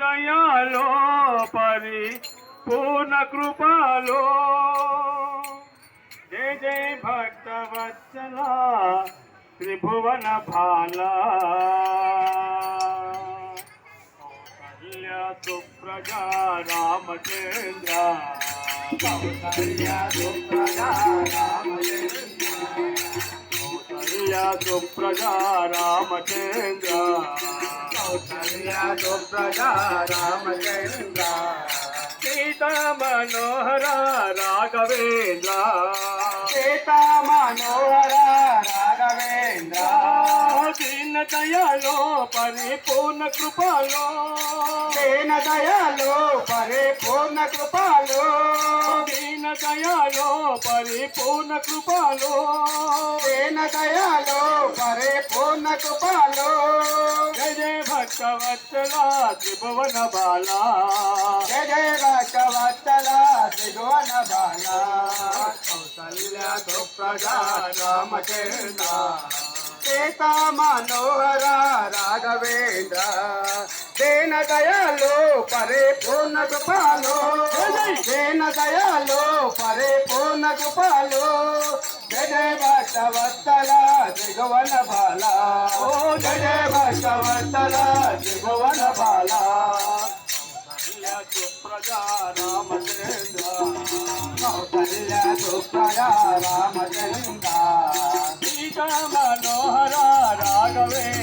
దయాలో పరి పూర్ణ కృపాలో. జయ జయ భక్తవత్సల త్రిభువన భాల కౌసల్య సుప్రజా రామచంద్ర. కౌసల్య సుప్రజా సుప్రజా రామచంద్ర కౌసల్య సుప్రజా రామచంద్ర సీత మనోహర రాఘవేంద్ర. సీతా మనోహర రాఘవేంద్ర. దీన దయాలో పరిపూర్ణ కృపలో. దీన దయాలు పరిపూర్ణ కృపాలు. దయాలో పరిపూర్ణ కృపలో. దీన దయాలు పరిపూర్ణ కృపాలు. జయ జయ భక్తవత్సల త్రిభువన బాలా. జయ జయ భక్తవత్సల త్రిభువన బాల. కౌసల్య సుప్రజా రామచంద్ర సీతా మనోహర దీన దయాలు పరిపూర్ణ కృపాలు దీన దయాలు పరిపూర్ణ కృపాలు జయ జయ భక్తవత్సల త్రిభువన బాల. ఓ జయ భక్తవత్సల త్రిభువన బాల సుప్రజా రామచంద్ర. కౌసల్య సుప్రజా రామచంద్ర. సీత మనోహర రాఘవేంద్ర.